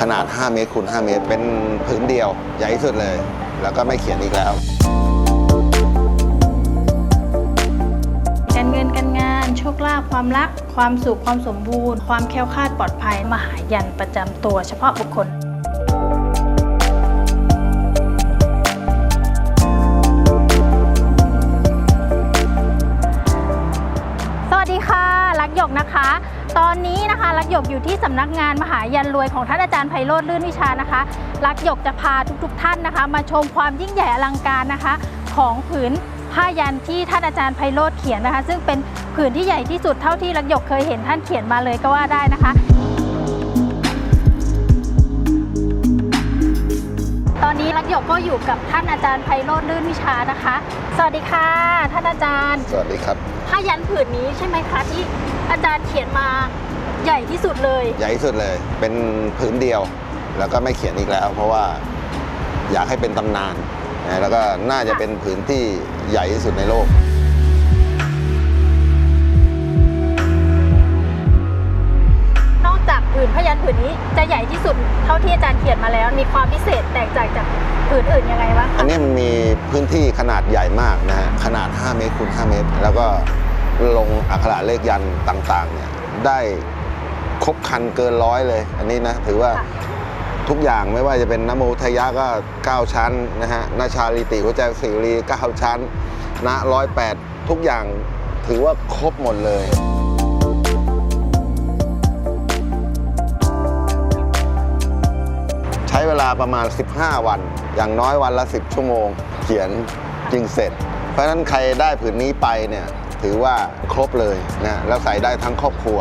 ขนาด 5 เมตรคูณ5เมตร เป็นพื้นเดียว ใหญ่ที่สุดเลย แล้วก็ไม่เขียนอีกแล้ว การเงินการงานโชคลาภความรัก ความสุขความสมบูรณ์ ความแคล้วคลาดปลอดภัย มหายันประจำตัวเฉพาะบุคคล นะคะ ตอนนี้นะคะลักหยกอยู่ที่สำนักงานมหายันรวยของท่านอาจารย์ไพโรธลื่นวิชานะคะลักหยกจะพาทุกๆ ท่านนะคะ มาชมความยิ่งใหญ่อลังการนะคะ ของผืนผ้ายันที่ท่านอาจารย์ไพโรธเขียนนะคะ ซึ่งเป็นผืนที่ใหญ่ที่สุดเท่าที่ลักหยกเคยเห็นท่านเขียนมาเลยก็ว่าได้นะคะ กหยกก็อยู่กับท่านอาจารย์ไพโรธลื่นวิชานะคะ สวัสดีค่ะ ท่านอาจารย์ สวัสดีครับผ้ายันผืนนี้ใช่ไหมคะที่อาจารย์เขียนมาใหญ่ที่สุดเลย ใหญ่ที่สุดเลย เป็นผืนเดียว แล้วก็ไม่เขียนอีกแล้ว เพราะว่าอยากให้เป็นตำนานนะแล้วก็น่าจะเป็นผืนที่ใหญ่ที่สุดในโลก นอกจากผืนผ้ายันผืนนี้จะใหญ่ที่สุดเท่าที่อาจารย์เขียนมาแล้ว มีความพิเศษแตกต่างจาก ผืนอื่นยังไงบ้างอันนี้มันมีพื้นที่ขนาดใหญ่มากนะฮะขนาด 5 เมตรคูณ5เมตร แล้วก็ลงอักขระเลขยันต่างๆเนี่ยได้ครบคันเกินร้อยเลย อันนี้นะถือว่าทุกอย่างไม่ว่าจะเป็นนโมทยะก็ 9 ชั้นนะฮะนาชาลิติหัวใจสิรี 9 ชั้น นะร้อยแปดทุกอย่างถือว่าครบหมดเลย เวลาประมาณ 15 วัน อย่างน้อยวันละ 10 ชั่วโมง เขียนจึงเสร็จ เพราะฉะนั้นใครได้ผืนนี้ไปเนี่ยถือว่าครบเลยนะแล้วใส่ได้ทั้งครอบครัว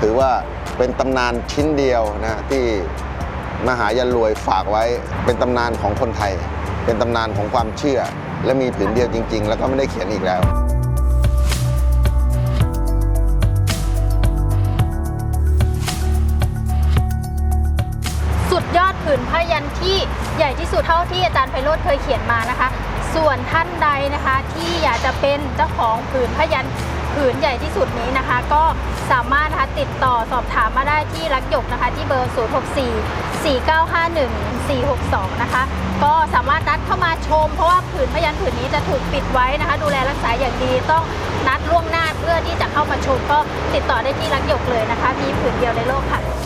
ถือว่าเป็นตำนานชิ้นเดียวนะที่มหายันรวยฝากไว้เป็นตำนานของคนไทย เป็นตำนานของความเชื่อ และมีผืนเดียวจริง ๆ แล้วก็ไม่ได้เขียนอีกแล้ว ยอดผืนผ้ายันที่ใหญ่ที่สุดเท่าที่อาจารย์ไพโรธเคยเขียนมานะคะ ส่วนท่านใดนะคะที่อยากจะเป็นเจ้าของผืนผ้ายันผืนใหญ่ที่สุดนี้นะคะ ก็สามารถนะคะติดต่อสอบถามมาได้ที่รักหยกนะคะ ที่เบอร์ 064 4951 462 นะคะ ก็สามารถนัดเข้ามาชม เพราะว่าผืนพยันผืนนี้จะถูกปิดไว้นะคะ ดูแลรักษาอย่างดีต้องนัดล่วงหน้าเพื่อที่จะเข้ามาชม ก็ติดต่อได้ที่รักหยกเลยนะคะ มีผืนเดียวในโลกค่ะ